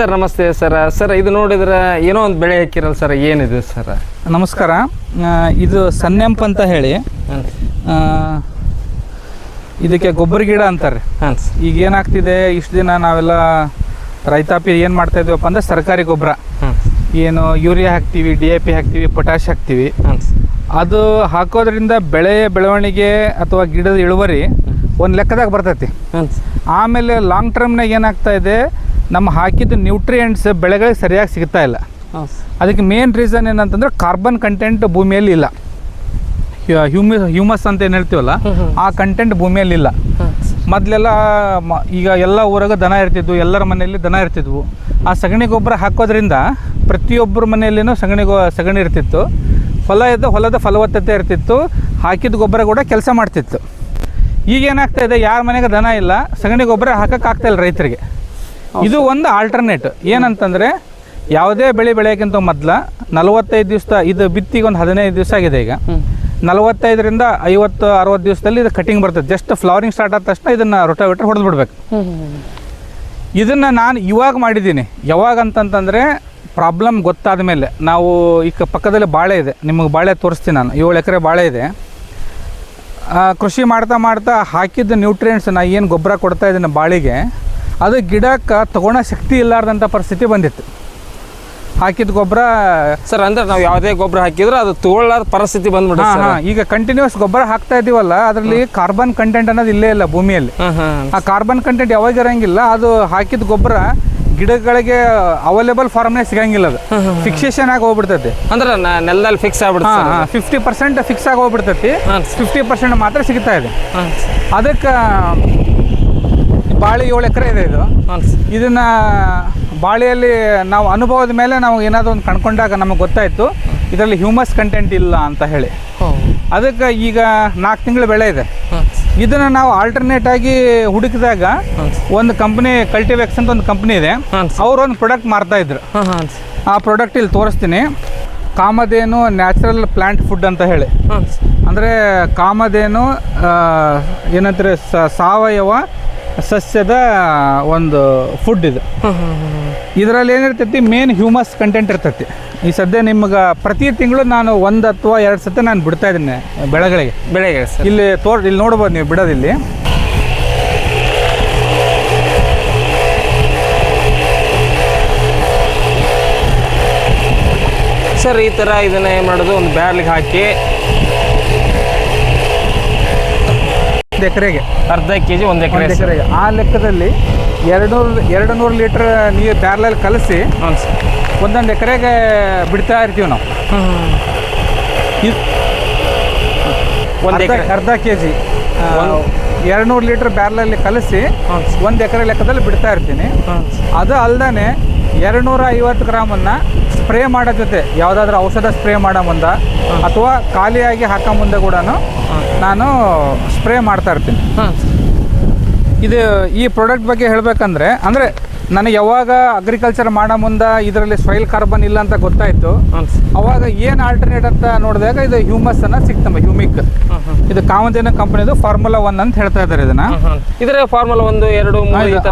Sir ನಮಸ್ತೆ sir. Sir ಇದು ನೋಡಿದ್ರೆ ಏನೋ ಒಂದು ಬೆಳೆ ಹಾಕಿರಲ್ಲ ಸರ್ ಏನಿದೆ ಸರ್? ನಮಸ್ಕಾರ. ಇದು ಸನ್ನೆಂಪ್ ಅಂತ ಹೇಳಿ. ಇದಕ್ಕೆ ಗೊಬ್ಬರ ಗಿಡ ಅಂತಾರೆ. ಈಗ ಏನಾಗ್ತಿದೆ ಇಷ್ಟು ದಿನ ನಾವೆಲ್ಲ ರೈತಾಪಿ ಏನು ಮಾಡ್ತಾ ಇದೀವಪ್ಪ ಅಂದ್ರೆ ಸರ್ಕಾರಿ ಗೊಬ್ಬರ. ಏನು ಯೂರಿಯಾ ಹಾಕ್ತೀವಿ ಡಿ ಎ ಪಿ ಹಾಕ್ತೀವಿ ಪೊಟ್ಯಾಶ್ ಹಾಕ್ತೀವಿ. ಅದು ಹಾಕೋದ್ರಿಂದ ಬೆಳೆಯ ಬೆಳವಣಿಗೆ ಅಥವಾ ಗಿಡದ ಇಳುವರಿ ಒಂದು ಲೆಕ್ಕದಾಗ ಬರ್ತೈತಿ. ಆಮೇಲೆ ಲಾಂಗ್ ಟರ್ಮ್ನಾಗ ಏನಾಗ್ತಾ ಇದೆ ನಮ್ಮ ಹಾಕಿದ ನ್ಯೂಟ್ರಿಯೆಂಟ್ಸ್ ಬೆಳೆಗಳಿಗೆ ಸರಿಯಾಗಿ ಸಿಗ್ತಾ ಇಲ್ಲ. ಅದಕ್ಕೆ ಮೇನ್ ರೀಸನ್ ಏನಂತಂದ್ರೆ ಕಾರ್ಬನ್ ಕಂಟೆಂಟ್ ಭೂಮಿಯಲ್ಲಿ ಇಲ್ಲ. ಹ್ಯೂಮಿ ಹ್ಯೂಮಸ್ ಅಂತ ಏನು ಹೇಳ್ತೀವಲ್ಲ ಆ ಕಂಟೆಂಟ್ ಭೂಮಿಯಲ್ಲಿ ಇಲ್ಲ. ಮೊದಲೆಲ್ಲ ಈಗ ಎಲ್ಲ ಊರಾಗ ದನ ಇರ್ತಿದ್ವು ಎಲ್ಲರ ಮನೆಯಲ್ಲಿ ದನ ಇರ್ತಿದ್ವು. ಆ ಸಗಣಿ ಗೊಬ್ಬರ ಹಾಕೋದ್ರಿಂದ ಪ್ರತಿಯೊಬ್ಬರ ಮನೆಯಲ್ಲಿನೂ ಸಗಣಿ ಗೊ ಸಗಣಿ ಇರ್ತಿತ್ತು. ಹೊಲ ಇದ್ದ ಹೊಲದ ಫಲವತ್ತತೆ ಇರ್ತಿತ್ತು. ಹಾಕಿದ ಗೊಬ್ಬರ ಕೂಡ ಕೆಲಸ ಮಾಡ್ತಿತ್ತು. ಈಗ ಏನಾಗ್ತಾ ಇದೆ ಯಾರ ಮನೆಗೆ ದನ ಇಲ್ಲ ಸಗಣಿ ಗೊಬ್ಬರ ಹಾಕಕ್ಕೆ ಇಲ್ಲ ರೈತರಿಗೆ. ಇದು ಒಂದು ಆಲ್ಟರ್ನೇಟ್ ಏನಂತಂದರೆ ಯಾವುದೇ ಬೆಳೆ ಬೆಳೆಯೋಕ್ಕಿಂತ ಮೊದ್ಲು ನಲವತ್ತೈದು ದಿವಸ ಇದು ಬಿತ್ತಿಗೆ ಒಂದು ಹದಿನೈದು ದಿವಸ ಆಗಿದೆ ಈಗ. ನಲವತ್ತೈದರಿಂದ ಐವತ್ತು ಅರವತ್ತು ದಿವಸದಲ್ಲಿ ಇದು ಕಟಿಂಗ್ ಬರ್ತದೆ. ಜಸ್ಟ್ ಫ್ಲವರಿಂಗ್ ಸ್ಟಾರ್ಟ್ ಆದ ತಕ್ಷಣ ಇದನ್ನು ರೊಟಾವೇಟರ್ ಹೊಡೆದು ಬಿಡ್ಬೇಕು. ಇದನ್ನು ನಾನು ಇವಾಗ ಮಾಡಿದ್ದೀನಿ. ಯಾವಾಗ ಅಂತಂತಂದರೆ ಪ್ರಾಬ್ಲಮ್ ಗೊತ್ತಾದ ಮೇಲೆ. ನಾವು ಈಗ ಪಕ್ಕದಲ್ಲಿ ಬಾಳೆ ಇದೆ. ನಿಮಗೆ ಬಾಳೆ ತೋರಿಸ್ತೀನಿ ನಾನು. ಏಳು ಎಕರೆ ಬಾಳೆ ಇದೆ. ಕೃಷಿ ಮಾಡ್ತಾ ಮಾಡ್ತಾ ಹಾಕಿದ್ದ ನ್ಯೂಟ್ರಿಯೆಂಟ್ಸ್ ನಾ ಏನು ಗೊಬ್ಬರ ಕೊಡ್ತಾ ಇದ್ದೀನಿ ಬಾಳಿಗೆ ಅದು ಗಿಡಕ್ಕೆ ತಗೊಳ್ಳೋ ಶಕ್ತಿ ಇಲ್ಲಾರ್ದಂಥ ಪರಿಸ್ಥಿತಿ ಬಂದಿತ್ತು. ಹಾಕಿದ ಗೊಬ್ಬರ ಸರ್ ಅಂದ್ರೆ ನಾವು ಯಾವುದೇ ಗೊಬ್ಬರ ಹಾಕಿದ್ರೆ ಅದು ತಗೊಳ್ಳಾರ ಪರಿಸ್ಥಿತಿ ಬಂದ್ಬಿಟ್ಟು ಹಾಂ ಹಾಂ ಈಗ ಕಂಟಿನ್ಯೂಸ್ ಗೊಬ್ಬರ ಹಾಕ್ತಾ ಇದೀವಲ್ಲ ಅದರಲ್ಲಿ ಕಾರ್ಬನ್ ಕಂಟೆಂಟ್ ಅನ್ನೋದು ಇಲ್ಲೇ ಇಲ್ಲ ಭೂಮಿಯಲ್ಲಿ. ಆ ಕಾರ್ಬನ್ ಕಂಟೆಂಟ್ ಯಾವಾಗ ಇರೋಂಗಿಲ್ಲ ಅದು ಹಾಕಿದ ಗೊಬ್ಬರ ಗಿಡಗಳಿಗೆ ಅವೈಲೇಬಲ್ ಫಾರ್ಮ್ನೇ ಸಿಗಂಗಿಲ್ಲ ಅದು. ಫಿಕ್ಸೇಷನ್ ಆಗಿ ಹೋಗ್ಬಿಡ್ತೈತಿ. ಅಂದ್ರೆ ನೆಲದಲ್ಲಿ ಫಿಕ್ಸ್ ಆಗ್ಬಿಡ್ತದೆ ಫಿಫ್ಟಿ ಪರ್ಸೆಂಟ್ ಫಿಕ್ಸ್ ಆಗಿ ಹೋಗ್ಬಿಡ್ತೈತಿ. ಫಿಫ್ಟಿ ಪರ್ಸೆಂಟ್ ಮಾತ್ರ ಸಿಗ್ತಾ ಇದೆ. ಅದಕ್ಕೆ ಬಾಳೆ ಏಳು ಎಕರೆ ಇದೆ ಇದು. ಇದನ್ನ ಇದನ್ನು ಬಾಳೆಯಲ್ಲಿ ನಾವು ಅನುಭವದ ಮೇಲೆ ನಾವು ಏನಾದರೂ ಒಂದು ಕಣ್ಕೊಂಡಾಗ ನಮಗೆ ಗೊತ್ತಾಯಿತು. ಇದರಲ್ಲಿ ಹ್ಯೂಮಸ್ ಕಂಟೆಂಟ್ ಇಲ್ಲ ಅಂತ ಹೇಳಿ. ಅದಕ್ಕೆ ಈಗ ನಾಲ್ಕು ತಿಂಗಳು ಬೆಳೆ ಇದೆ. ಇದನ್ನ ನಾವು ಆಲ್ಟರ್ನೇಟ್ ಆಗಿ ಹುಡುಕಿದಾಗ ಒಂದು ಕಂಪ್ನಿ ಕಲ್ಟಿವೆಕ್ಸ್ ಅಂತ ಒಂದು ಕಂಪ್ನಿ ಇದೆ. ಅವ್ರು ಒಂದು ಪ್ರಾಡಕ್ಟ್ ಮಾರ್ತಾ ಇದ್ರು. ಆ ಪ್ರಾಡಕ್ಟ್ ಇಲ್ಲಿ ತೋರಿಸ್ತೀನಿ. ಕಾಮಧೇನು ನ್ಯಾಚುರಲ್ ಪ್ಲಾಂಟ್ ಫುಡ್ ಅಂತ ಹೇಳಿ. ಅಂದ್ರೆ ಕಾಮಧೇನು ಆ, ಏನಂತಾರೆ ಸಾವಯವ ಸಸ್ಯದ ಒಂದು ಫುಡ್ ಇದು. ಇದರಲ್ಲಿ ಏನಿರ್ತೈತಿ ಮೇನ್ ಹ್ಯೂಮಸ್ ಕಂಟೆಂಟ್ ಇರ್ತೈತಿ. ಈ ಸದ್ಯ ನಿಮ್ಗೆ ಪ್ರತಿ ತಿಂಗಳು ನಾನು ಒಂದು ಅಥವಾ ಎರಡು ಸತಿ ನಾನು ಬಿಡ್ತಾ ಇದ್ದೀನಿ ಬೆಳೆಗಳಿಗೆ. ಬೆಳೆಗೆ ಇಲ್ಲಿ ತೋರ್ ಇಲ್ಲಿ ನೋಡ್ಬೋದು ನೀವು ಬಿಡೋದಿಲ್ಲಿ ಸರ್ ಈ ಥರ ಇದನ್ನ ಏನು ಮಾಡೋದು? ಒಂದು ಬ್ಯಾರ್ಲಿಗೆ ಹಾಕಿ ಒಂದು ಎಕರೆಗೆ? ಅರ್ಧ ಕೆ ಜಿ ಒಂದು ಎಕರೆ ಎಕರೆಗೆ. ಆ ಲೆಕ್ಕದಲ್ಲಿ ಎರಡು ನೂರು ಎರಡು ನೂರು ಲೀಟ್ರ್ ನೀರು ಪ್ಯಾರ್ಲಲ್ಲಿ ಕಲಸಿ ಸರ್. ಒಂದೊಂದು ಎಕರೆಗೆ ಬಿಡ್ತಾ ಇರ್ತೀವಿ ನಾವು. ಒಂದು ಎಕರೆ. ಅರ್ಧ ಕೆ ಜಿ ಎರಡು ನೂರು ಲೀಟ್ರ್ ಬ್ಯಾರ್ಲಲ್ಲಿ ಕಲಸಿ ಒಂದು ಎಕರೆ ಲೆಕ್ಕದಲ್ಲಿ ಬಿಡ್ತಾ ಇರ್ತೀನಿ. ಅದು ಅಲ್ಲದೆ ಎರಡುನೂರ ಐವತ್ತು ಗ್ರಾಮನ್ನು ಸ್ಪ್ರೇ ಮಾಡೋ ಜೊತೆ ಯಾವುದಾದ್ರೂ ಔಷಧ ಸ್ಪ್ರೇ ಮಾಡೋ ಮುಂದೆ ಅಥವಾ ಖಾಲಿಯಾಗಿ ಹಾಕೋ ಮುಂದೆ ಕೂಡ ನಾನು ಸ್ಪ್ರೇ ಮಾಡ್ತಾ ಇರ್ತೀನಿ. ಇದು ಈ ಪ್ರಾಡಕ್ಟ್ ಬಗ್ಗೆ ಹೇಳಬೇಕಂದ್ರೆ ಅಂದರೆ ನನಗೆ ಯಾವಾಗ ಅಗ್ರಿಕಲ್ಚರ್ ಮಾಡೋ ಮುಂದೆ ಇದರಲ್ಲಿ ಸಾಯಿಲ್ ಕಾರ್ಬನ್ ಇಲ್ಲ ಅಂತ ಗೊತ್ತಾಯಿತು. ಅವಾಗ ಏನು ಆಲ್ಟರ್ನೇಟ್ ಅಂತ ನೋಡಿದಾಗ ಇದು ಹ್ಯೂಮಸ್ ಅನ್ನ ಸಿಕ್ತಮ್ಮ ಹ್ಯೂಮಿಕ್ ಇದು ಕಾಮಧೇನು ಕಂಪನಿದು ಫಾರ್ಮುಲಾ ಒನ್ ಅಂತ ಹೇಳ್ತಾ ಇದ್ದಾರೆ ಇದನ್ನ. ಇದರ ಫಾರ್ಮುಲಾ ಒಂದು ಎರಡು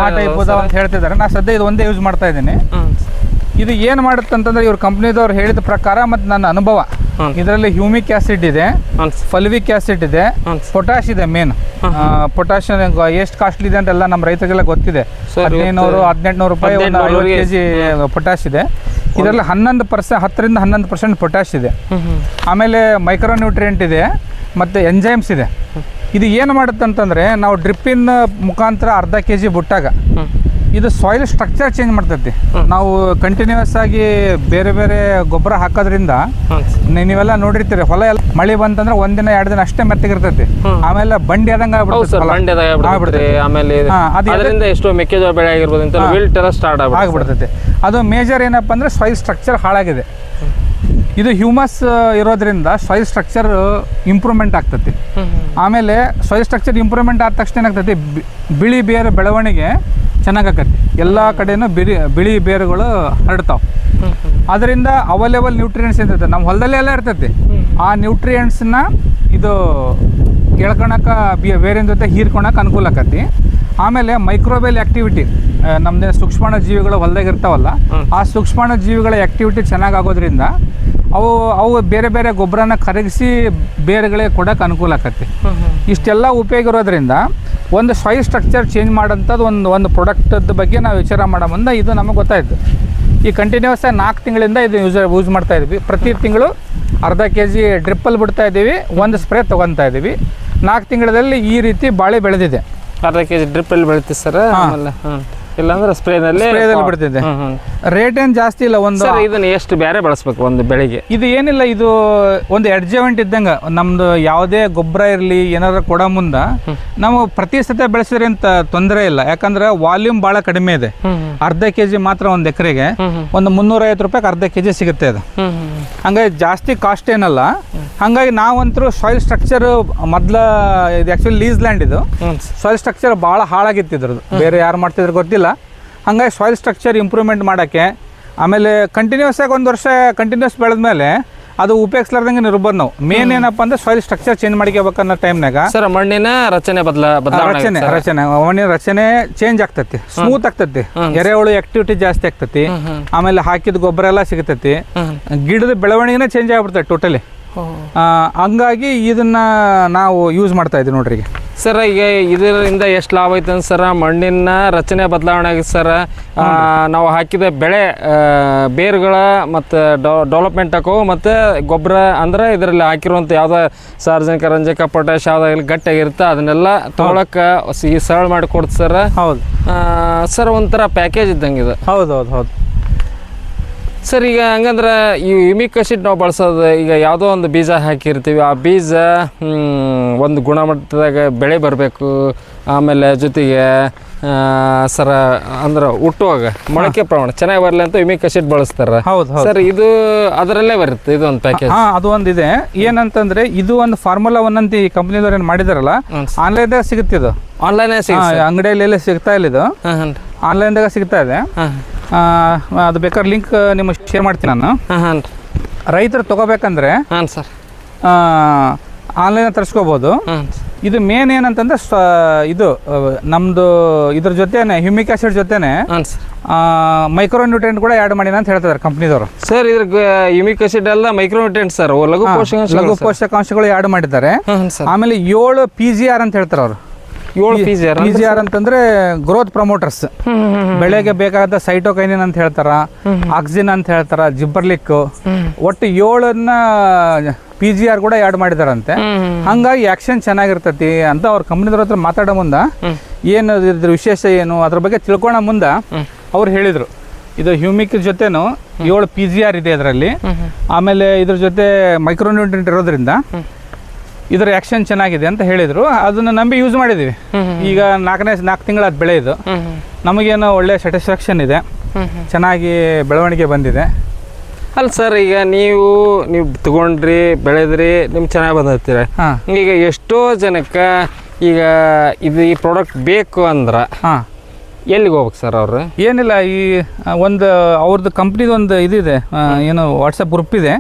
ಆ ಟೈಪ್ ಅಂತ ಹೇಳ್ತಿದ್ದಾರೆ. ನಾ ಸದ್ಯ ಇದು ಒಂದೇ ಯೂಸ್ ಮಾಡ್ತಾ ಇದ್ದೀನಿ. ಇದು ಏನು ಮಾಡುತ್ತೆ ಅಂತಂದ್ರೆ ಇವ್ರ ಕಂಪ್ನಿದವ್ರು ಹೇಳಿದ ಪ್ರಕಾರ ಮತ್ತು ನನ್ನ ಅನುಭವ. ಇದರಲ್ಲಿ ಹ್ಯೂಮಿಕ್ ಆಸಿಡ್ ಇದೆ. ಫಲ್ವಿಕ್ ಆಸಿಡ್ ಇದೆ. ಪೊಟ್ಯಾಶ್ ಇದೆ ಮೇನ್. ಪೊಟ್ಯಾಶ್ ಎಷ್ಟು ಕಾಸ್ಟ್ಲಿ ಇದೆ ಅಂತೆಲ್ಲ ನಮ್ಮ ರೈತರಿಗೆಲ್ಲ ಗೊತ್ತಿದೆ. ಹದಿನೈದು ಹದಿನೆಂಟುನೂರು ರೂಪಾಯಿ ಒಂದು ಐವತ್ತು ಹದಿನೆಂಟುನೂರವರೆಗೆ ಕೆ ಜಿ ಪೊಟ್ಯಾಶ್ ಇದೆ. ಇದರಲ್ಲಿ ಹನ್ನೊಂದು ಪರ್ಸೆಂಟ್ ಹತ್ತರಿಂದ ಹನ್ನೊಂದು ಪರ್ಸೆಂಟ್ ಪೊಟ್ಯಾಶ್ ಇದೆ. ಆಮೇಲೆ ಮೈಕ್ರೋನ್ಯೂಟ್ರಿಯೆಂಟ್ ಇದೆ ಮತ್ತು ಎಂಜೈಮ್ಸ್ ಇದೆ. ಇದು ಏನು ಮಾಡುತ್ತೆ ಅಂತಂದರೆ ನಾವು ಡ್ರಿಪ್ಪಿನ ಮುಖಾಂತರ ಅರ್ಧ ಕೆ ಜಿ ಬಿಟ್ಟಾಗ ಇದು ಸಾಯಿಲ್ ಸ್ಟ್ರಕ್ಚರ್ ಚೇಂಜ್ ಮಾಡ್ತೈತಿ. ನಾವು ಕಂಟಿನ್ಯೂಸ್ ಆಗಿ ಬೇರೆ ಬೇರೆ ಗೊಬ್ಬರ ಹಾಕೋದ್ರಿಂದ ನೀವೆಲ್ಲ ನೋಡಿರ್ತೀರಿ ಹೊಲ ಎಲ್ಲ ಮಳೆ ಬಂತಂದ್ರೆ ಒಂದಿನ ಎರಡು ದಿನ ಅಷ್ಟೇ ಮೆತ್ತಗಿರ್ತೈತಿ ಆಮೇಲೆ ಬಂಡಿ ಆದಂಗ ಆಮೇಲೆ ಅದು ಅದರಿಂದ ಎಷ್ಟೋ ಮೆಕ್ಕೆಜೋಳ ಬೆಳೆ ಆಗಿರ್ಬೋದು ಅಂತ ಸ್ಟಾರ್ಟ್ ಆಗ್ಬಿಡ್ತೈತಿ ಅದು ಮೇಜರ್ ಏನಪ್ಪ ಅಂದ್ರೆ ಸಾಯಿಲ್ ಸ್ಟ್ರಕ್ಚರ್ ಹಾಳಾಗಿದೆ. ಇದು ಹ್ಯೂಮಸ್ ಇರೋದ್ರಿಂದ ಸಾಯಿಲ್ ಸ್ಟ್ರಕ್ಚರ್ ಇಂಪ್ರೂವ್ಮೆಂಟ್ ಆಗ್ತೈತಿ. ಆಮೇಲೆ ಸಾಯಿಲ್ ಸ್ಟ್ರಕ್ಚರ್ ಇಂಪ್ರೂವ್ಮೆಂಟ್ ಆದ ತಕ್ಷಣ ಏನಾಗ್ತೈತಿ ಬಿಳಿ ಬೇರೆ ಬೆಳವಣಿಗೆ ಚೆನ್ನಾಗಾಕತಿ ಎಲ್ಲ ಕಡೆನೂ ಬಿಳಿ ಬಿಳಿ ಬೇರುಗಳು ಹರಡ್ತಾವೆ. ಅದರಿಂದ ಅವೈಲೇಬಲ್ ನ್ಯೂಟ್ರಿಯೆಂಟ್ಸ್ ಇರ್ತೈತೆ ನಮ್ಮ ಹೊಲದಲ್ಲೇ ಎಲ್ಲ ಇರ್ತೈತಿ. ಆ ನ್ಯೂಟ್ರಿಯೆಂಟ್ಸ್ನ ಇದು ಕೇಳ್ಕೊಳಕ ಬಿ ಬೇರೆ ಜೊತೆ ಹೀರ್ಕೊಳಕ್ಕೆ ಅನುಕೂಲ ಆಕತಿ ಆಮೇಲೆ ಮೈಕ್ರೋಬೆಲ್ ಆ್ಯಕ್ಟಿವಿಟಿ ನಮ್ದೆ ಸೂಕ್ಷ್ಮಣ ಜೀವಿಗಳು ಹೊಲದಾಗ ಇರ್ತಾವಲ್ಲ ಆ ಸೂಕ್ಷ್ಮಣ ಜೀವಿಗಳ ಆ್ಯಕ್ಟಿವಿಟಿ ಚೆನ್ನಾಗಿ ಆಗೋದ್ರಿಂದ ಅವು ಅವು ಬೇರೆ ಬೇರೆ ಗೊಬ್ಬರನ ಕರಗಿಸಿ ಬೇರೆಗಳಿಗೆ ಕೊಡೋಕೆ ಅನುಕೂಲ ಆಕತಿ ಇಷ್ಟೆಲ್ಲ ಉಪಯೋಗ ಇರೋದ್ರಿಂದ ಒಂದು ಸಾಯಿಲ್ ಸ್ಟ್ರಕ್ಚರ್ ಚೇಂಜ್ ಮಾಡೋಂಥದ್ದು ಒಂದು ಒಂದು ಪ್ರಾಡಕ್ಟದ ಬಗ್ಗೆ ನಾವು ವಿಚಾರ ಮಾಡೋ ಮುಂದೆ ಇದು ನಮಗೆ ಗೊತ್ತಾಯಿತು. ಈ ಕಂಟಿನ್ಯೂಸ್ ಆಗಿ ನಾಲ್ಕು ತಿಂಗಳಿಂದ ಇದು ಯೂಸ್ ಯೂಸ್ ಮಾಡ್ತಾ ಇದ್ವಿ. ಪ್ರತಿ ತಿಂಗಳು ಅರ್ಧ ಕೆ ಜಿ ಡ್ರಿಪ್ಪಲ್ಲಿ ಬಿಡ್ತಾ ಇದ್ದೀವಿ ಒಂದು ಸ್ಪ್ರೇ ತೊಗೊತಾ ಇದ್ದೀವಿ. ನಾಲ್ಕು ತಿಂಗಳಲ್ಲಿ ಈ ರೀತಿ ಬಾಳೆ ಬೆಳೆದಿದೆ. ಅರ್ಧ ಕೆ ಜಿ ಡ್ರಿಪ್ಪಲ್ಲಿ ಬೆಳಿತೀವಿ ಸರ್ ಆಮೇಲೆ ಇಲ್ಲಾಂದ್ರೆ ಸ್ಪ್ರೇನಲ್ಲಿ ಸ್ಪ್ರೇದಲ್ಲಿ ಬಿಡ್ತಿದೆ. ರೇಟ್ ಏನ್ ಜಾಸ್ತಿ ಇಲ್ಲ ಒಂದು ಸರ್ ಇದನ್ನ ಎಷ್ಟು ಬೇರೆ ಬಳಸ್ಬೇಕು ಒಂದು ಬೆಳಿಗ್ಗೆ? ಇದು ಏನಿಲ್ಲ ಇದು ಒಂದು ಅಡ್ಜಮೆಂಟ್ ಇದ್ದಂಗ. ನಮ್ದು ಯಾವುದೇ ಗೊಬ್ಬರ ಇರಲಿ ಏನಾರ ಕೊಡೋ ಮುಂದ ನಾವು ಪ್ರತಿ ಸತ ಬೆಳೆಸಿದ್ರೆ ಅಂತ ತೊಂದರೆ ಇಲ್ಲ. ಯಾಕಂದ್ರೆ ವಾಲ್ಯೂಮ್ ಬಹಳ ಕಡಿಮೆ ಇದೆ. ಅರ್ಧ ಕೆ ಜಿ ಮಾತ್ರ ಒಂದು ಎಕರೆಗೆ ಒಂದು ಮುನ್ನೂರೈವತ್ತು ರೂಪಾಯಿಗೆ ಅರ್ಧ ಕೆ ಜಿ ಸಿಗುತ್ತೆ ಅದು. ಹಂಗಾಗಿ ಜಾಸ್ತಿ ಕಾಸ್ಟ್ ಏನಲ್ಲ. ಹಂಗಾಗಿ ನಾವಂತರೂ ಸಾಯಿಲ್ ಸ್ಟ್ರಕ್ಚರ್ ಮೊದ್ಲ ಇದು ಆಕ್ಚುಲಿ ಲೀಸ್ ಲ್ಯಾಂಡ್ ಇದು. ಸಾಯಿಲ್ ಸ್ಟ್ರಕ್ಚರ್ ಭಾಳ ಹಾಳಾಗಿತ್ತು ಇದ್ರದ್ದು. ಬೇರೆ ಯಾರು ಮಾಡ್ತಿದ್ರು ಗೊತ್ತಿಲ್ಲ. ಹಂಗಾಗಿ ಸಾಯಿಲ್ ಸ್ಟ್ರಕ್ಚರ್ ಇಂಪ್ರೂವ್ಮೆಂಟ್ ಮಾಡೋಕ್ಕೆ ಆಮೇಲೆ ಕಂಟಿನ್ಯೂಸ್ ಆಗಿ ಒಂದು ವರ್ಷ ಕಂಟಿನ್ಯೂಸ್ ಬೆಳೆದ್ಮೇಲೆ ಅದು ಉಪಯೋಗಿಸ್ಲಾರ್ದಂಗೆ ಇರ್ಬೋದು ನಾವು. ಮೇನ್ ಏನಪ್ಪ ಅಂದ್ರೆ ಸಾಯಿಲ್ ಸ್ಟ್ರಕ್ಚರ್ ಚೇಂಜ್ ಮಾಡ್ಕೋಬೇಕನ್ನೋ ಟೈಮ್ನಾಗ ಸರ್ ಮಣ್ಣಿನ ರಚನೆ ಬದಲ ರಚನೆ ರಚನೆ. ಮಣ್ಣಿನ ರಚನೆ ಚೇಂಜ್ ಆಗ್ತತಿ. ಸ್ಮೂತ್ ಆಗ್ತತಿ. ಎರೆಹುಳು ಆಕ್ಟಿವಿಟಿ ಜಾಸ್ತಿ ಆಗ್ತತಿ. ಆಮೇಲೆ ಹಾಕಿದ ಗೊಬ್ಬರ ಎಲ್ಲ ಸಿಗತೈತಿ. ಗಿಡದ ಬೆಳವಣಿಗೆನೇ ಚೇಂಜ್ ಆಗ್ಬಿಡ್ತೈತಿ ಟೋಟಲಿ ಹಂಗಾಗಿ ಇದನ್ನ ನಾವು ಯೂಸ್ ಮಾಡ್ತಾ ಇದ್ದೀವಿ ನೋಡ್ರಿ ಈಗ. ಸರ್ ಈಗ ಇದರಿಂದ ಎಷ್ಟು ಲಾಭ ಐತೆ ಸರ್ ಸರ ಮಣ್ಣಿನ ರಚನೆ ಬದಲಾವಣೆ ಆಗಿದೆ ಸರ್. ನಾವು ಹಾಕಿದ ಬೆಳೆ ಬೇರುಗಳ ಮತ್ತು ಡೆವಲಪ್ಮೆಂಟ್ ಹಾಕೋ ಮತ್ತು ಗೊಬ್ಬರ ಅಂದ್ರೆ ಇದರಲ್ಲಿ ಹಾಕಿರುವಂಥ ಯಾವುದೋ ಸಾರ್ವಜನಿಕ ರಂಜಕ ಪೊಟ್ಯಾಶ್ ಯಾವುದಾಗಲಿ ಗಟ್ಟಿಯಾಗಿರುತ್ತೆ ಅದನ್ನೆಲ್ಲ ತೊಗೊಳಕ್ಕೆ ಈ ಸರಳ ಮಾಡಿ ಕೊಡ್ತು ಸರ್. ಹೌದು. ಸರ್ ಒಂಥರ ಪ್ಯಾಕೇಜ್ ಇದ್ದಂಗೆ ಇದು. ಹೌದು ಹೌದು ಹೌದು. ಸರ್ ಈಗ ಹಂಗಂದ್ರೆ ಈ ಯುಮಿಕ್ ಅಸಿಡ್ ನಾವು ಬಳಸೋದು ಈಗ ಯಾವುದೋ ಒಂದು ಬೀಜ ಹಾಕಿರ್ತೀವಿ. ಆ ಬೀಜ ಒಂದು ಗುಣಮಟ್ಟದಾಗ ಬೆಳೆ ಬರಬೇಕು. ಆಮೇಲೆ ಜೊತೆಗೆ ಸರ ಅಂದ್ರೆ ಹುಟ್ಟುವಾಗ ಮೊಳಕೆ ಪ್ರಮಾಣ ಚೆನ್ನಾಗಿ ಬರಲಿ ಅಂತ ಯುಮಿಕ್ ಅಸಿಡ್ ಬಳಸ್ತಾರೆ. ಹೌದು ಸರ್ ಇದು ಅದರಲ್ಲೇ ಬರುತ್ತೆ ಇದು ಒಂದು ಪ್ಯಾಕೇಜ್ ಹಾಂ ಅದು ಒಂದಿದೆ. ಏನಂತಂದ್ರೆ ಇದು ಒಂದು ಫಾರ್ಮುಲಾ ಒನ್ ಅಂತ ಈ ಕಂಪ್ನಿದವ್ರು ಏನು ಮಾಡಿದಾರಲ್ಲ ಆನ್ಲೈನ್ ಆನ್ಲೈನ್ದಾಗ ಸಿಗುತ್ತೆ ಇದು. ಆನ್ಲೈನ್ ಸಿಗುತ್ತೆ ಅಂಗಡಿಯಲ್ಲಿ ಸಿಗ್ತಾ ಇಲ್ಲ ಇದು. ಆನ್ಲೈನ್ದಾಗ ಸಿಗ್ತಾ ಇದೆ. ಅದು ಬೇಕಾದ್ರೆ ಲಿಂಕ್ ನಿಮಗೆ ಶೇರ್ ಮಾಡ್ತೀನಿ ನಾನು. ಹಾಂ ಹಾಂ ರೈತರು ತಗೋಬೇಕಂದ್ರೆ ಹಾಂ ಸರ್. ಆನ್ಲೈನ್ ತರಿಸ್ಕೋಬೋದು. ಇದು ಮೇನ್ ಏನಂತಂದ್ರೆ ಇದು ನಮ್ದು ಇದ್ರ ಜೊತೆನೆ ಹ್ಯೂಮಿಕ್ ಆಸಿಡ್ ಜೊತೆನೆ ಮೈಕ್ರೋ ನ್ಯೂಟ್ರೆಂಟ್ ಕೂಡ ಆ್ಯಡ್ ಮಾಡಿನ ಅಂತ ಹೇಳ್ತಿದ್ದಾರೆ ಕಂಪ್ನಿದವರು ಸರ್ ಇದ್ರ ಯುಮಿಕ್ ಅಸಿಡ್ ಎಲ್ಲ ಮೈಕ್ರೋನ್ಯೂಟ್ರಿಯೆಂಟ್ ಸರ್. ಲಘು ಪೋಷಕಾಂಶ ಲಘು ಪೋಷಕಾಂಶಗಳು ಆ್ಯಡ್ ಮಾಡಿದ್ದಾರೆ. ಆಮೇಲೆ ಏಳು ಪಿ ಜಿ ಆರ್ ಅಂತ ಹೇಳ್ತಾರೆ ಅವರು. ಏಳು P G P G R ಅಂತಂದ್ರೆ ಗ್ರೋತ್ ಪ್ರಮೋಟರ್ಸ್ ಬೆಳೆಗೆ ಬೇಕಾದ ಸೈಟೋಕೈನಿನ್ ಅಂತ ಹೇಳ್ತಾರ ಆಕ್ಸಿನ್ ಅಂತ ಹೇಳ್ತಾರ ಜಿಬ್ಬರ್ಲಿಕ್ ಒಟ್ಟು ಏಳನ್ನ ಪಿ ಜಿ ಆರ್ ಕೂಡ ಆ್ಯಡ್ ಮಾಡಿದಾರಂತೆ. ಹಂಗಾಗಿ ಆಕ್ಷನ್ ಚೆನ್ನಾಗಿರ್ತತಿ ಅಂತ ಅವ್ರ ಕಂಪ್ನಿದವ್ರ ಹತ್ರ ಮಾತಾಡೋ ಮುಂದ ಏನು ಇದ್ರ ವಿಶೇಷ ಏನು ಅದ್ರ ಬಗ್ಗೆ ತಿಳ್ಕೊಳ ಮುಂದ ಅವ್ರು ಹೇಳಿದ್ರು. ಇದು ಹ್ಯೂಮಿಕ್ ಜೊತೆನು ಏಳು ಪಿ ಜಿ ಆರ್ ಇದೆ ಅದರಲ್ಲಿ. ಆಮೇಲೆ ಇದ್ರ ಜೊತೆ ಮೈಕ್ರೋನ್ಯೂಟ್ರೆಂಟ್ ಇರೋದ್ರಿಂದ ಇದರ ಆ್ಯಕ್ಷನ್ ಚೆನ್ನಾಗಿದೆ ಅಂತ ಹೇಳಿದರು. ಅದನ್ನು ನಂಬಿ ಯೂಸ್ ಮಾಡಿದ್ದೀವಿ ಈಗ ನಾಲ್ಕನೇ ನಾಲ್ಕು ತಿಂಗಳ ಬೆಳೆ ಇದು. ನಮಗೇನು ಒಳ್ಳೆ ಸ್ಯಾಟಿಸ್ಫ್ಯಾಕ್ಷನ್ ಇದೆ. ಚೆನ್ನಾಗಿ ಬೆಳವಣಿಗೆ ಬಂದಿದೆ. ಅಲ್ಲ ಸರ್ ಈಗ ನೀವು ನೀವು ತಗೊಂಡ್ರಿ ಬೆಳೆದ್ರಿ ನಿಮ್ಗೆ ಚೆನ್ನಾಗಿ ಬಂದಿರ್ತೀರ ಈಗ ಎಷ್ಟೋ ಜನಕ್ಕೆ ಈಗ ಇದು ಈ ಪ್ರಾಡಕ್ಟ್ ಬೇಕು ಅಂದ್ರೆ ಹಾಂ. ಎಲ್ಲಿಗೆ ಹೋಗ್ಬೇಕು ಸರ್ ಅವ್ರು? ಏನಿಲ್ಲ ಈ ಒಂದು ಅವ್ರದ್ದು ಕಂಪ್ನಿದು ಒಂದು ಇದಿದೆ ಆ, ಏನು ವಾಟ್ಸಪ್ ಗ್ರೂಪ್ ಇದೆ.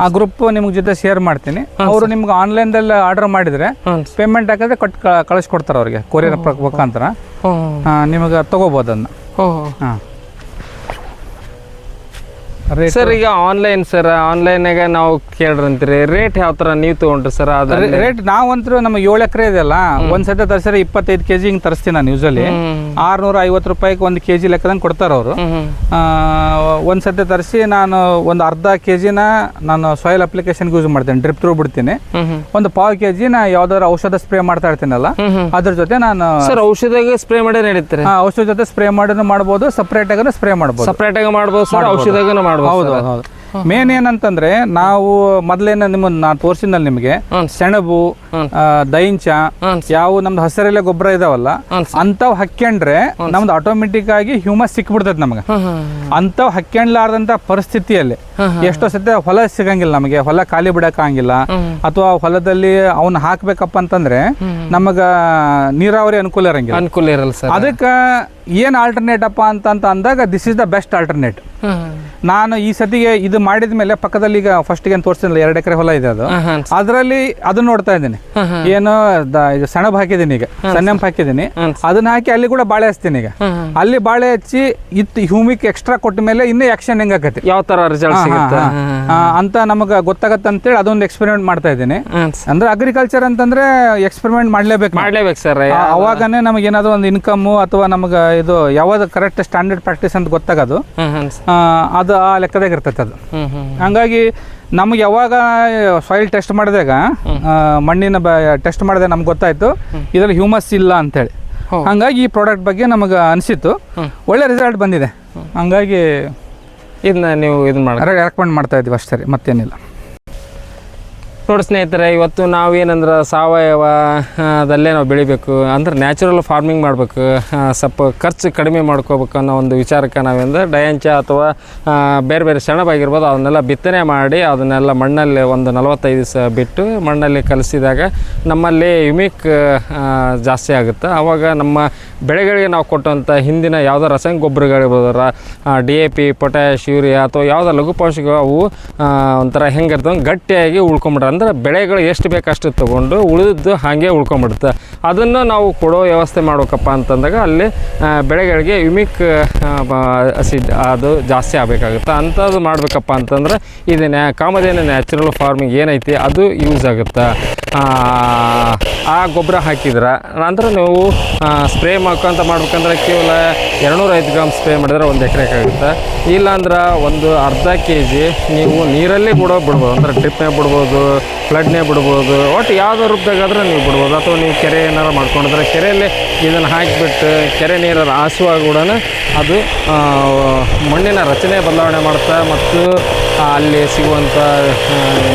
ಆ ಗ್ರೂಪ್ ನಿಮ್ಗೆ ಜೊತೆ ಶೇರ್ ಮಾಡ್ತೀನಿ. ಅವರು ನಿಮ್ಗೆ ಆನ್ಲೈನ್ದಲ್ಲಿ ಆರ್ಡರ್ ಮಾಡಿದರೆ ಪೇಮೆಂಟ್ ಹಾಕಿದ್ರೆ ಕೊಟ್ಟು ಕಳಿಸ್ಕೊಡ್ತಾರೆ ಅವ್ರಿಗೆ ಕೊರಿಯರ್ ಮುಖಾಂತರ. ಹ್ಞೂ ಆ, ನಿಮಗೆ ತಗೋಬೋದು ಅದನ್ನ ಹ್ಞೂ ಹಾಂ. ರೇಟ್ ಸರ್ ಈಗ ಆನ್ಲೈನ್ ಸರ್ ಆನ್ಲೈನಾಗ ನಾವು ಕೇಳ್ರಂತೀರಿ. ರೇಟ್ ಯಾವ ತರ ನೀವು ತಗೊಂಡ್ರಿ ಸರ್ ಅದ್ರ ರೇಟ್ ನಾವಂತರೂ ನಮ್ಮ ಏಳು ಎಕರೆ ಇದೆಯಲ್ಲ ಒಂದ್ ಸತಿ ತರ್ಸಿದ್ರೆ ಇಪ್ಪತ್ತೈದು ಕೆಜಿ ಹಿಂಗ್ ತರಿಸ್ತೀನಿ ನಾನು ಯೂಸಲಿ ಆರ್ನೂರ ಐವತ್ತು ರೂಪಾಯಿಗೆ ಒಂದು ಕೆಜಿ ಲೆಕ್ಕದಂಗೆ ಕೊಡ್ತಾರೆ ಅವರು. ಒಂದು ಸತಿ ತರಿಸಿ ನಾನು ಒಂದು ಅರ್ಧ ಕೆಜಿನ ನಾನು ಸಾಯಿಲ್ ಅಪ್ಲಿಕೇಶನ್ಗೆ ಯೂಸ್ ಮಾಡ್ತೇನೆ ಡ್ರಿಪ್ ತ್ರೂ ಬಿಡ್ತೀನಿ. ಒಂದು ಪಾವು ಜಿನ ಯಾವ್ದಾದ್ರು ಔಷಧ ಸ್ಪ್ರೇ ಮಾಡ್ತಾ ಇರ್ತೀನಲ್ಲ ಅದ್ರ ಜೊತೆ ನಾನು ಸರ್ ಔಷಧಿಗೆ ಸ್ಪ್ರೇ ಮಾಡಿ ನಡೀತಾರೆ? ಔಷಧ ಜೊತೆ ಸ್ಪ್ರೇ ಮಾಡಿದ್ರು ಮಾಡ್ಬೋದು ಸಪ್ರೇಟ್ ಆಗಿ ಸ್ಪ್ರೇ ಮಾಡ್ಬೋದು. ಸಪ್ರೇಟಾಗಿ ಮಾಡ್ಬೋದು ಸರ್ ಔಷಧಿಗೂ ಮಾಡ್ಬೋದು. ಹೌದು ಹೌದು ಮೇನ್ ಏನಂತಂದ್ರೆ ನಾವು ಮೊದಲೇನ ನಿಮ್ಮನ್ನ ನಾನು ತೋರಿಸಿದ್ನಲ್ಲ ನಿಮಗೆ. ಸೆಣಬು ದೈಂಚ ಯಾವ ನಮ್ದು ಹಸಿರೆಲೆ ಗೊಬ್ಬರ ಇದಾವಲ್ಲ ಅಂತವ್ ಅಂಥವು ಹಾಕ್ಯಂಡ್ರೆ ನಮ್ದು ಆಟೋಮೆಟಿಕ್ ಆಗಿ ಹ್ಯೂಮಸ್ ಸಿಕ್ಬಿಡ್ತೈತೆ ನಮಗೆ. ಅಂಥವು ಹಾಕ್ಯಂಡ್ಲಾರ್ದಂಥ ಪರಿಸ್ಥಿತಿಯಲ್ಲಿ ಎಷ್ಟೋ ಸತ್ಯ ಹೊಲ ಸಿಗಂಗಿಲ್ಲ ನಮಗೆ ಹೊಲ ಖಾಲಿ ಬಿಡಕ್ಕಾಗಿಲ್ಲ. ಅಥವಾ ಹೊಲದಲ್ಲಿ ಅವನ್ನ ಹಾಕ್ಬೇಕಪ್ಪ ಅಂತಂದ್ರೆ ನಮಗ ನೀರಾವರಿ ಅನುಕೂಲ ಇರಂಗಿಲ್ಲ. ಅನುಕೂಲ ಇರಲ್ಲ ಅದಕ್ಕೆ ಏನು ಆಲ್ಟರ್ನೇಟ್ ಅಪ್ಪ ಅಂತ ಅಂದಾಗ this is the best alternate ನಾನು ಈ ಸತಿಗೆ ಇದು ಮಾಡಿದ ಮೇಲೆ ಪಕ್ಕದಲ್ಲಿ ಈಗ ಫಸ್ಟ್ಗೆ ಏನು ತೋರಿಸಿಲ್ಲ ಎರಡು ಎಕರೆ ಹೊಲ ಇದೆ ಅದು. ಅದರಲ್ಲಿ ಅದನ್ನ ನೋಡ್ತಾ ಇದ್ದೀನಿ. ಏನು ಇದು ಸೆಣಬ್ ಹಾಕಿದ್ದೀನಿ ಈಗ ಸೆಣಬ್ ಹಾಕಿದ್ದೀನಿ. ಅದನ್ನ ಹಾಕಿ ಅಲ್ಲಿ ಕೂಡ ಬಾಳೆ ಹಚ್ತೀನಿ ಈಗ. ಅಲ್ಲಿ ಬಾಳೆ ಹಚ್ಚಿ ಇತ್ತು ಹ್ಯೂಮಿಕ್ ಎಕ್ಸ್ಟ್ರಾ ಕೊಟ್ಟ ಮೇಲೆ ಇನ್ನೂ ಆಕ್ಷನ್ ಹೆಂಗಾಕತಿ ಯಾವ ತರ ರಿಸಲ್ಟ್ ಅಂತ ನಮಗೆ ಗೊತ್ತಾಗತ್ತೆ ಅಂತೇಳಿ ಅದೊಂದು ಎಕ್ಸ್ಪೆರಿಮೆಂಟ್ ಮಾಡ್ತಾ ಇದ್ದೀನಿ. ಅಂದ್ರೆ ಅಗ್ರಿಕಲ್ಚರ್ ಅಂತಂದ್ರೆ ಎಕ್ಸ್ಪೆರಿಮೆಂಟ್ ಮಾಡ್ಲೇಬೇಕು. ಮಾಡ್ಲೇಬೇಕು ಸರ್. ಅವಾಗನೇ ನಮಗೆ ಏನಾದ್ರು ಒಂದು ಇನ್ಕಮ್ ಅಥವಾ ನಮಗೆ ಇದು ಯಾವ್ದು ಕರೆಕ್ಟ್ ಸ್ಟ್ಯಾಂಡರ್ಡ್ ಪ್ರಾಕ್ಟೀಸ್ ಅಂತ ಗೊತ್ತಾಗೋದು. ಆ, ಅದು ಆ ಲೆಕ್ಕದಾಗ ಇರ್ತೈತೆ ಅದು. ಹಂಗಾಗಿ ನಮ್ಗೆ ಯಾವಾಗ ಸಾಯಿಲ್ ಟೆಸ್ಟ್ ಮಾಡಿದಾಗ ಆ, ಮಣ್ಣಿನ ಟೆಸ್ಟ್ ಮಾಡಿದಾಗ ನಮ್ಗೆ ಗೊತ್ತಾಯ್ತು ಇದರಲ್ಲಿ ಹ್ಯೂಮಸ್ ಇಲ್ಲ ಅಂತೇಳಿ. ಹಂಗಾಗಿ ಈ ಪ್ರಾಡಕ್ಟ್ ಬಗ್ಗೆ ನಮಗೆ ಅನಿಸಿತ್ತು. ಒಳ್ಳೆ ರಿಸಲ್ಟ್ ಬಂದಿದೆ. ಹಂಗಾಗಿ ಇದನ್ನ ನೀವು ಇದನ್ನ ಮಾಡಿ ರೆಕಮೆಂಡ್ ಮಾಡ್ತಾ ಇದ್ದೀವಿ ಅಷ್ಟೇ ರೀ ಮತ್ತೇನಿಲ್ಲ. ನೋಡಿ ಸ್ನೇಹಿತರೆ, ಇವತ್ತು ನಾವೇನಂದ್ರೆ ಸಾವಯವ ಸಾವಯವದಲ್ಲೇ ದಲ್ಲೇ ನಾವು ಬೆಳಿಬೇಕು. ಅಂದ್ರೆ ನ್ಯಾಚುರಲ್ ಫಾರ್ಮಿಂಗ್ ಮಾಡಬೇಕು. ಸ್ವಲ್ಪ ಖರ್ಚು ಕಡಿಮೆ ಮಾಡ್ಕೋಬೇಕು ಅನ್ನೋ ಒಂದು ವಿಚಾರಕ್ಕೆ ನಾವೇಂದ್ರೆ ಡಯಾಂಚ ಅಥವಾ ಬೇರೆ ಬೇರೆ ಸೆಣಬಾಗಿರ್ಬೋದು, ಅದನ್ನೆಲ್ಲ ಬಿತ್ತನೆ ಮಾಡಿ, ಅದನ್ನೆಲ್ಲ ಮಣ್ಣಲ್ಲಿ ಒಂದು ನಲವತ್ತೈದು ದಿವಸ ಬಿಟ್ಟು ಮಣ್ಣಲ್ಲಿ ಕಲಿಸಿದಾಗ ನಮ್ಮಲ್ಲಿ ಯುಮಿಕ್ ಜಾಸ್ತಿ ಆಗುತ್ತೆ. ಆವಾಗ ನಮ್ಮ ಬೆಳೆಗಳಿಗೆ ನಾವು ಕೊಟ್ಟಂಥ ಹಿಂದಿನ ಯಾವುದೋ ರಸಾಯನ ಗೊಬ್ಬರಗಳಿರ್ಬೋದಾರ D A P potash urea ಅಥವಾ ಯಾವುದೋ ಲಘು ಪೋಷಕ ಅವು ಒಂಥರ ಹೆಂಗಿರ್ತವೆ, ಗಟ್ಟಿಯಾಗಿ ಉಳ್ಕೊಂಬಿಡ್ರೆ ಅಂದ್ರೆ ಬೆಳೆಗಳು ಎಷ್ಟು ಬೇಕು ಅಷ್ಟು ತೊಗೊಂಡು ಉಳಿದಿದ್ದು ಹಾಗೆ ಉಳ್ಕೊಂಬಿಡುತ್ತೆ. ಅದನ್ನು ನಾವು ಕೊಡೋ ವ್ಯವಸ್ಥೆ ಮಾಡ್ಬೇಕಪ್ಪ ಅಂತಂದಾಗ ಅಲ್ಲಿ ಬೆಳೆಗಳಿಗೆ ಯುಮಿಕ್ ಅಸಿಡ್ ಅದು ಜಾಸ್ತಿ ಆಗಬೇಕಾಗುತ್ತೆ. ಅಂಥದ್ದು ಮಾಡಬೇಕಪ್ಪ ಅಂತಂದ್ರೆ ಇದನ್ನ ಕಾಮಧೇನು ನ್ಯಾಚುರಲ್ ಫಾರ್ಮಿಂಗ್ ಏನೈತಿ ಅದು ಯೂಸ್ ಆಗುತ್ತೆ. ಆ, ಗೊಬ್ಬರ ಹಾಕಿದ್ರೆ ನಂತರ ನೀವು ಸ್ಪ್ರೇ ಮಾಡ್ಕೊಂತ ಮಾಡ್ಬೇಕಂದ್ರೆ ಕೇವಲ ಎರಡುನೂರೈದು ಗ್ರಾಮ್ ಸ್ಪ್ರೇ ಮಾಡಿದ್ರೆ ಒಂದು ಎಕರೆಗೆ ಆಗುತ್ತೆ. ಇಲ್ಲಾಂದ್ರೆ ಒಂದು ಅರ್ಧ ಕೆ ಜಿ ನೀವು ನೀರಲ್ಲೇ ಬಿಡೋ ಬಿಡ್ಬೋದು ಅಂದ್ರೆ ಡ್ರಿಪ್ನೇ ಬಿಡ್ಬೋದು ಫ್ಲಡ್ನೇ ಬಿಡ್ಬೋದು ಒಟ್ಟು ಯಾವುದೋ ರೂಪದಾಗಾದ್ರೆ ನೀವು ಬಿಡ್ಬೋದು. ಅಥವಾ ನೀವು ಕೆರೆ ಏನಾರು ಮಾಡ್ಕೊಂಡಿದ್ರೆ ಕೆರೆಯಲ್ಲಿ ಇದನ್ನು ಹಾಕಿಬಿಟ್ಟು ಕೆರೆ ನೀರು ಹಾಸುವಾಗ ಕೂಡ ಅದು ಮಣ್ಣಿನ ರಚನೆ ಬದಲಾವಣೆ ಮಾಡ್ತಾ ಮತ್ತು ಅಲ್ಲಿ ಸಿಗುವಂಥ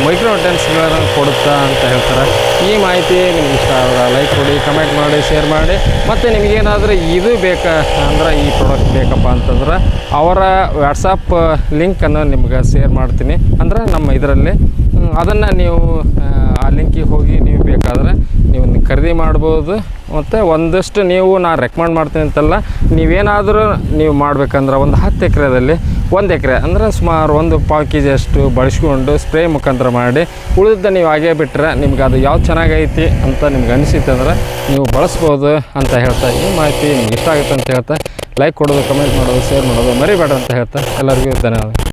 ಮೈಕ್ರೋಟೆನ್ಸ್ಗಳನ್ನು ಕೊಡುತ್ತಾ ಅಂತ ಹೇಳ್ತಾರೆ. ಈ ಮಾಹಿತಿ ನಿಮ್ಗೆ ಇಷ್ಟ ಆದ್ರೆ ಲೈಕ್ ಕೊಡಿ ಕಮೆಂಟ್ ಮಾಡಿ ಶೇರ್ ಮಾಡಿ. ಮತ್ತು ನಿಮಗೇನಾದರೂ ಇದು ಬೇಕಾ ಅಂದ್ರೆ ಈ ಪ್ರಾಡಕ್ಟ್ ಬೇಕಪ್ಪ ಅಂತಂದ್ರೆ ಅವರ ವಾಟ್ಸಪ್ ಲಿಂಕನ್ನು ನಿಮ್ಗೆ ಶೇರ್ ಮಾಡ್ತೀನಿ. ಅಂದ್ರೆ ನಮ್ಮ ಇದರಲ್ಲಿ ಅದನ್ನು ನೀವು, ಆ ಲಿಂಕಿಗೆ ಹೋಗಿ ನೀವು ಬೇಕಾದರೆ ನೀವು ಖರೀದಿ ಮಾಡ್ಬೋದು. ಮತ್ತು ಒಂದಷ್ಟು ನೀವು ನಾನು ರೆಕಮೆಂಡ್ ಮಾಡ್ತೀನಿ ಅಂತಲ್ಲ, ನೀವೇನಾದರೂ ನೀವು ಮಾಡಬೇಕಂದ್ರೆ ಒಂದು ಹತ್ತು ಎಕರೆದಲ್ಲಿ ಒಂದು ಎಕರೆ, ಅಂದರೆ ಸುಮಾರು ಒಂದು ಪಾವು ಕೆ ಜಿ ಅಷ್ಟು ಬಳಸ್ಕೊಂಡು ಸ್ಪ್ರೇ ಮುಖಾಂತರ ಮಾಡಿ ಉಳಿದ ನೀವು ಹಾಗೆ ಬಿಟ್ಟರೆ ನಿಮ್ಗೆ ಅದು ಯಾವ್ದು ಚೆನ್ನಾಗೈತಿ ಅಂತ ನಿಮ್ಗೆ ಅನಿಸಿತ್ತು ಅಂದರೆ ನೀವು ಬಳಸ್ಬೋದು ಅಂತ ಹೇಳ್ತಾ ಈ ಮಾಹಿತಿ ನಿಮ್ಗೆ ಇಷ್ಟ ಆಗುತ್ತೆ ಅಂತ ಹೇಳ್ತಾ. ಲೈಕ್ ಕೊಡೋದು ಕಮೆಂಟ್ ಮಾಡೋದು ಶೇರ್ ಮಾಡೋದು ಮರಿಬೇಡ ಅಂತ ಹೇಳ್ತಾ. ಎಲ್ಲರಿಗೂ ಧನ್ಯವಾದ